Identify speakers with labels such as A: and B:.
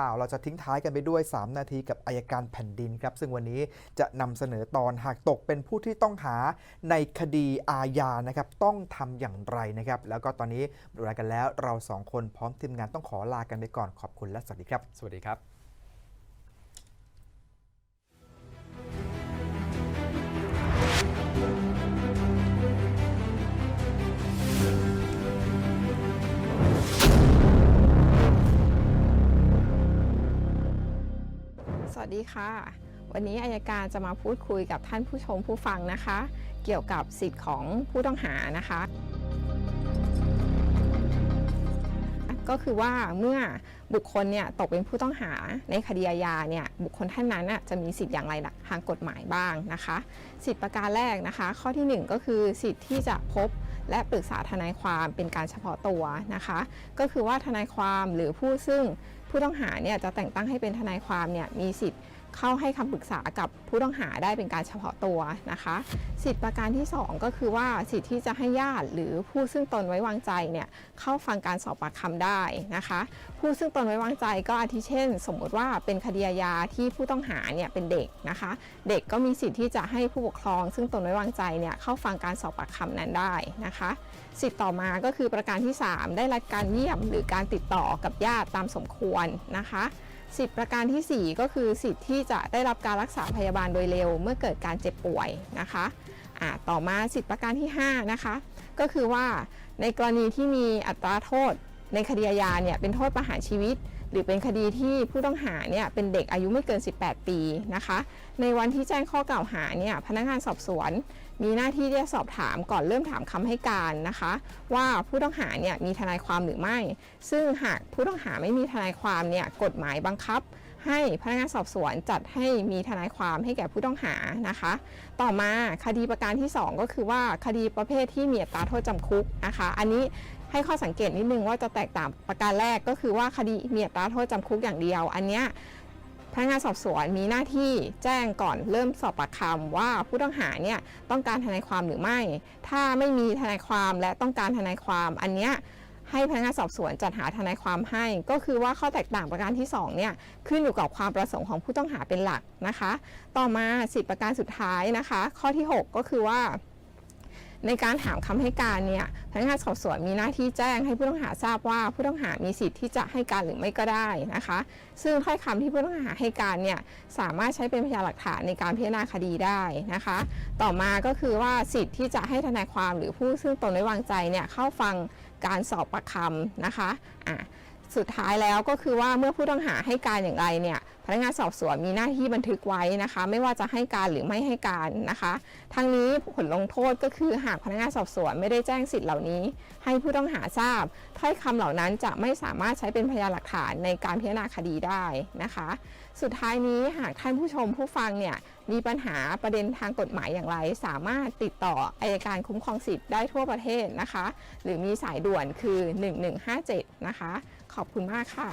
A: ข่าวเราจะทิ้งท้ายกันไปด้วย 3 นาทีกับอายการแผ่นดินครับ ซึ่งวันนี้จะนำเสนอตอนหากตกเป็นผู้ที่ต้องหาในคดีอาญานะครับ ต้องทำอย่างไรนะครับ แล้วก็ตอนนี้หมดเวลากันแล้วเราสองคนพร้อมทีมงานต้องขอลากันไปก่อนขอบคุณและสวัสดีครับ
B: สวัสดีครับ
C: วัสดีค่ะ วันนี้อายการจะมาพูดคุยกับท่านผู้ชมผู้ฟังนะคะ เกี่ยวกับสิทธิ์ของผู้ต้องหานะคะ ก็คือว่าเมื่อบุคคลเนี่ยตกเป็นผู้ต้องหาในคดีอาญาเนี่ยบุคคลท่านนั้นจะมีสิทธิ์อย่างไรล่ะทางกฎหมายบ้างนะคะ สิทธิประการแรกนะคะ ข้อที่หนึ่งก็คือสิทธิ์ที่จะพบและปรึกษาทนายความเป็นการเฉพาะตัวนะคะ ก็คือว่าทนายความหรือผู้ซึ่งผู้ต้องหาเนี่ยจะแต่งตั้งให้เป็นทนายความเนี่ยมีสิทธิ์ เข้าให้คำปรึกษากับผู้ต้องหาได้เป็นการเฉพาะตัวนะคะ สิทธิประการที่ 2 ก็คือว่าสิทธิที่จะให้ญาติหรือผู้ซึ่งตนไว้วางใจเนี่ยเข้าฟังการสอบปากคำได้นะคะ ผู้ซึ่งตนไว้วางใจก็อาทิเช่น สมมุติว่าเป็นคดีอาญาที่ผู้ต้องหาเนี่ยเป็นเด็กนะคะ เด็กก็มีสิทธิที่จะให้ผู้ปกครอง ซึ่งตนไว้วางใจเนี่ยเข้าฟังการสอบปากคำนั้นได้นะคะสิทธิ์ต่อมาก็คือประการที่ 3 ได้รับการเยี่ยมหรือการติดต่อกับญาติตามสมควรนะคะ สิทธิประการทีสี่ 4 ก็คือสิทธิ์ที่จะได้รับการรักษาพยาบาลโดยเร็ว เมื่อเกิดการเจ็บป่วยนะคะต่อมาสิทธิประการที่5นะคะก็คือว่าในกรณีที่มีอัตราโทษ ในคดีอาญาเนี่ยเป็นโทษประหารชีวิต หรือเป็นคดีที่ผู้ต้องหาเนี่ยเป็นเด็กอายุไม่เกิน 18 ปีนะคะ ในวันที่แจ้งข้อกล่าวหาเนี่ยพนักงานสอบสวน มีหน้าที่ที่จะสอบถามก่อนเริ่มถามคำให้การนะคะ ว่าผู้ต้องหาเนี่ยมีทนายความหรือไม่ ซึ่งหากผู้ต้องหาไม่มีทนายความเนี่ยกฎหมายบังคับให้พนักงานสอบสวนจัดให้มีทนายความให้แก่ผู้ต้องหานะคะ ต่อมาคดีประการที่ 2 ก็คือว่าคดีประเภทที่มีอัตราโทษจำคุกนะคะ อันนี้ ให้ข้อสังเกตนิดนึงว่าจะแตกต่างประการแรกก็คือว่าคดีมีอัตราโทษจำคุกอย่างเดียว อันเนี้ยพนักงานสอบสวนมีหน้าที่แจ้งก่อนเริ่มสอบปากคำว่าผู้ต้องหาเนี่ยต้องการทนายความหรือไม่ ถ้าไม่มีทนายความและต้องการทนายความอันเนี้ยให้พนักงานสอบสวนจัดหาทนายความให้ ก็คือว่าข้อแตกต่างประการที่2เนี่ยขึ้นอยู่กับความประสงค์ของผู้ต้องหาเป็นหลักนะคะ ต่อมาสิทธิประการสุดท้ายนะคะ ข้อที่ 6 ก็คือว่า ในการถามคำให้การเนี่ยพนักงานสอบสวนมีหน้าที่แจ้งให้ผู้ต้องหาทราบว่าผู้ต้องหามีสิทธิ์ที่จะให้การหรือไม่ก็ได้นะคะ ซึ่งถ้อยคำที่ผู้ต้องหาให้การเนี่ยสามารถใช้เป็นพยานหลักฐานในการพิจารณาคดีได้นะคะ ต่อมาก็คือว่าสิทธิ์ที่จะให้ทนายความหรือผู้ซึ่งตนไว้วางใจเนี่ยเข้าฟังการสอบปากคำนะคะอะสุดท้ายแล้วก็คือว่าเมื่อผู้ต้องหาให้การอย่างไรเนี่ย พนักงานสอบสวนมีหน้าที่บันทึกไว้นะคะ ไม่ว่าจะให้การหรือไม่ให้การนะคะทั้งนี้ผลลงโทษก็คือหากพนักงานสอบสวนไม่ได้แจ้งสิทธิ์เหล่านี้ ให้ผู้ต้องหาทราบ ถ้อยคำเหล่านั้นจะไม่สามารถใช้เป็นพยานหลักฐานในการพิจารณาคดีได้นะคะ สุดท้ายนี้หากท่านผู้ชมผู้ฟังเนี่ยมีปัญหาประเด็นทางกฎหมายอย่างไร สามารถติดต่ออายการคุ้มครองสิทธิ์ได้ทั่วประเทศนะคะ หรือมีสายด่วนคือ 1157 นะคะ ขอบคุณมากค่ะ